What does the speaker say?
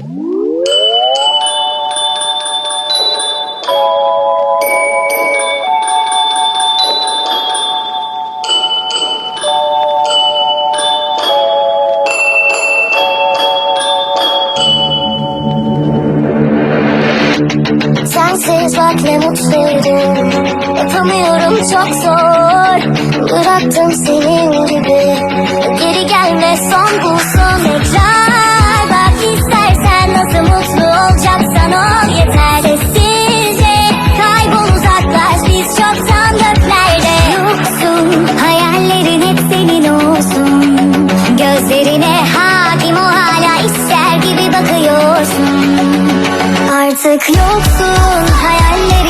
Sensiz bak ne mutluydum. Yapamıyorum çok zor. Bıraktım senin gibi. Geri gelme son bulsun Artık yoksun hayallerin